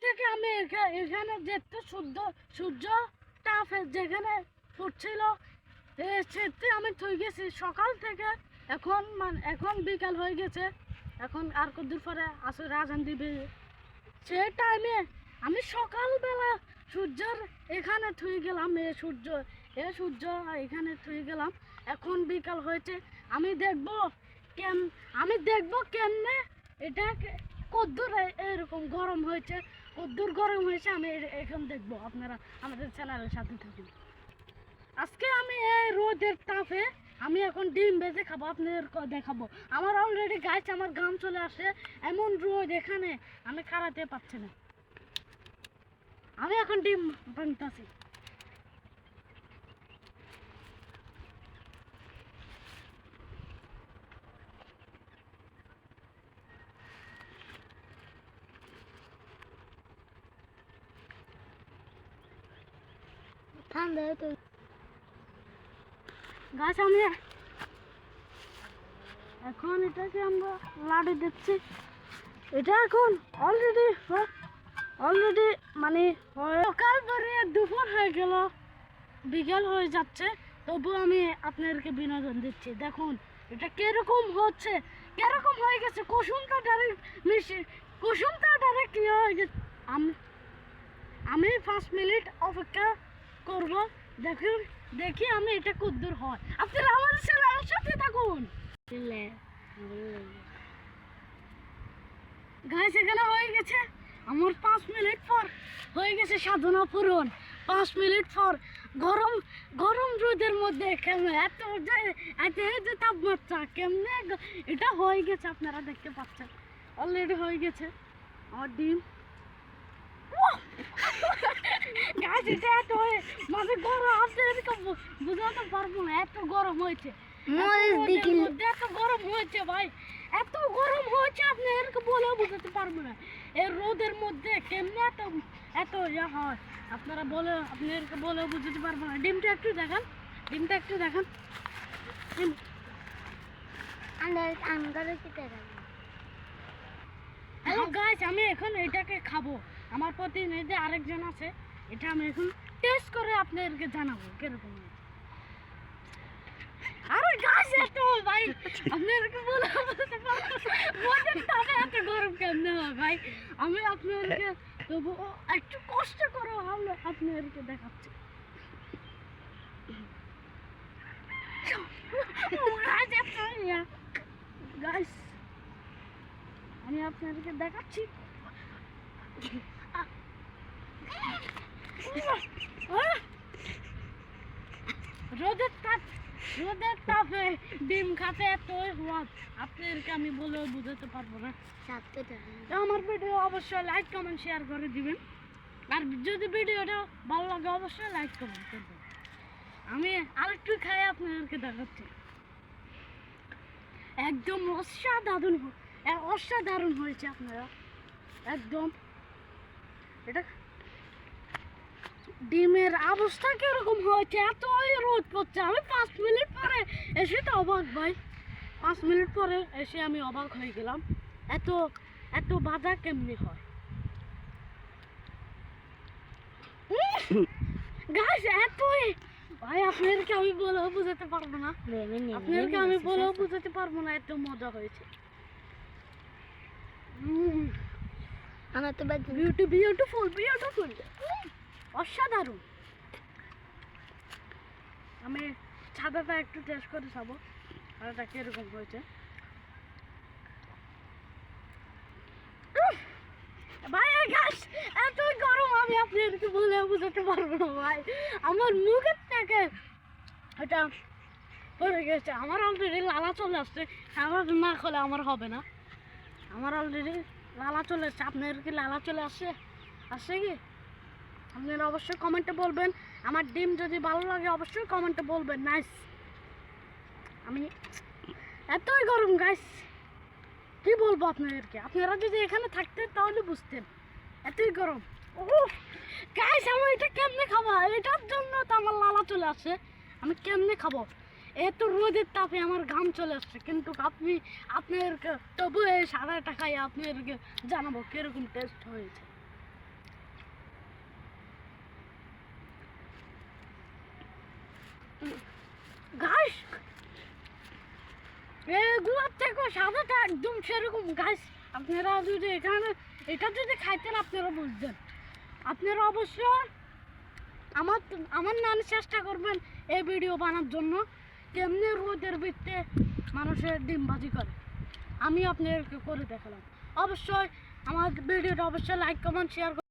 থেকে আমি এখা- এখানে যেতে সূর্য সূর্য তাপ যেখানে এ, সেতে আমি থই গেছি। সকাল থেকে এখন মানে এখন বিকাল হয়ে গেছে। এখন আর কতদূর পরে আসে রাজান দিবে। সে টাইমে আমি সকালবেলা সূর্যের এখানে থুই গেলাম এ সূর্য এ সূর্য এখানে থুই গেলাম। এখন বিকাল হয়েছে। আমি দেখব কেন আমি দেখব কেমনে এটা কদ্দুর এরকম গরম হয়েছে। কদ্দুর গরম হয়েছে, আমি এখন দেখব, আপনারা আমাদের চ্যানেলের সাথে থাকুন। আজকে আমি এই রোদের তাপে আমি এখন ডিম ভেজে খাব আপনাদের দেখাবো। আমার অলরেডি গাছ আমার গাম চলে আসে, এমন রোদ এখানে, আমি খাড়াতে পারছি না। আমি এখন ডিম বানতেছি ঠান্ডা তো গাছ আমি এখন এটাকে আমরা লাড়ি দিচ্ছি। এটা এখন অলরেডি অলরেডি মানে সকাল ধরে দুপুর হয়ে গেল, বিকেল হয়ে যাচ্ছে। তবু আমি আপনাদেরকে বিনোদন দিচ্ছি। দেখুন, এটা কীরকম হচ্ছে, কীরকম হয়ে গেছে, কুসুমটা ডাইরেক্ট মিশে কুসুমটা ডাইরেক্ট ইয়ে হয়ে গেছে। আমি আমি পাঁচ মিনিট অপেক্ষা করব, দেখুন, দেখি আমি এটা কদ্দূর হয়। আপনারা সাথে আমার সাথে থাকুন। গাছ এখানে হয়ে গেছে আমার পাঁচ মিনিট পর। হয়ে গেছে সাধনা পূরণ। পাঁচ মিনিট পর গরম গরম রোদের মধ্যে এত যে- এত যে তাপমাত্রা, কেমনে এটা হয়ে গেছে, আপনারা দেখতে পাচ্ছেন। অলরেডি হয়ে গেছে। আমার ডিম। গাছ এটা এত হয়ে মানে গরম আপনাদেরকে বু- বোঝাতে পারব না এত গরম হয়েছে। এত গরম হয়েছে ভাই এত গরম হয়েছে আপনি এরকম বলেও বোঝাতে পারব না। এই রোদের মধ্যে কেমনে এত এত ইয়া হয় আপনারা বলে আপনি এরকম বলেও বুঝতে পারব না। ডিমটা একটু দেখান ডিমটা একটু দেখান। ডিম। হ্যালো গাইস আমি এখন এটাকে খাব। আমার প্রতিনিধি আরেকজন আছে। এটা আমি এখন টেস্ট করে আপনাদেরকে জানাব, কীরকম। আরে গাছ এত ভাই, আপনাদেরকে বলে বলতে তাপে এত গরম কেমনে হয় ভাই? আমি আপনাদেরকে তবু একটু কষ্ট করে হলে আপনাদেরকে দেখাচ্ছি। গাছ আমি আপনাদেরকে দেখাচ্ছি। রোদের তাপ, রোদের তাপে ডিম খাতে এত হওয়ার। আপনাদেরকে আমি বলেও বুঝাতে পারব না। আমার ভিডিও অবশ্যই লাইক কমেন্ট শেয়ার করে দিবেন। আর যদি ভিডিওটা ভালো লাগে, অবশ্যই লাইক কমেন্ট করবেন আমি আরেকটু খাই আপনাদেরকে দেখাচ্ছি। একদম অসাধারণ অসাধারণ হয়েছে আপনারা। একদম। এটা ডিমের অবস্থা কীরকম হয়েছে? এত রোদ পড়ছে আমি পাঁচ মিনিট পরে এসে তো অবাক ভাই। পাঁচ মিনিট পরে এসে আমি অবাক হয়ে গেলাম। এত এত বাধা কেমনি হয়? গাছ এতই ভাই আপনাদেরকে আমি বলেও বুঝাতে পারব না। আপনাদেরকে আমি বলেও বুঝাতে পারব না এত মজা হয়েছে। আমার তো বিউটিফুল বিউটিফুল অসাধারণ। আমি ছাদাটা একটু টেস্ট করে খাব আর এটা কীরকম হয়েছে। ভাই গরম, আমি বলে বুঝাতে পারব না ভাই। আমার মুখের থেকে এটা গেছে। আমার অলরেডি লালা চলে আসছে। না আমার হবে না। আমার অলরেডি লালা চলে আসছে। আপনার কি লালা চলে আসছে? আসছে কি? আপনারা অবশ্যই কমেন্টে বলবেন। আমার ডিম যদি ভালো লাগে, অবশ্যই কমেন্টে বলবেন। নাইস আমি এতই গরম গাইস কি বলব আপনাদেরকে? আপনারা যদি এখানে থাকতেন, তাহলে বুঝতেন। এতই গরম। ও গাইস আমি এটা কেমনে খাব? এটার জন্য তো আমার লালা চলে আসছে আমি কেমনে খাব? এত রোদের তাপে আমার ঘাম চলে আসছে। কিন্তু আপনি, আপনাদেরকে তবু এই সাদা টাকায় আপনাদেরকে জানাব কীরকম টেস্ট হয়েছে। ঘাস এগুলোর থেকে সাদাটা একদম সেরকম ঘাস আপনারা যদি এখানে, এটা যদি খাইতেন, আপনারা বুঝতেন। আপনারা অবশ্য আমার আমার নানি চেষ্টা করবেন এই ভিডিও বানার জন্য। কেমনি রোদের ভিত্তে মানুষের ডিমবাজি করে? আমি আপনাদেরকে করে দেখালাম। অবশ্যই আমার ভিডিওটা অবশ্যই লাইক কমেন্ট শেয়ার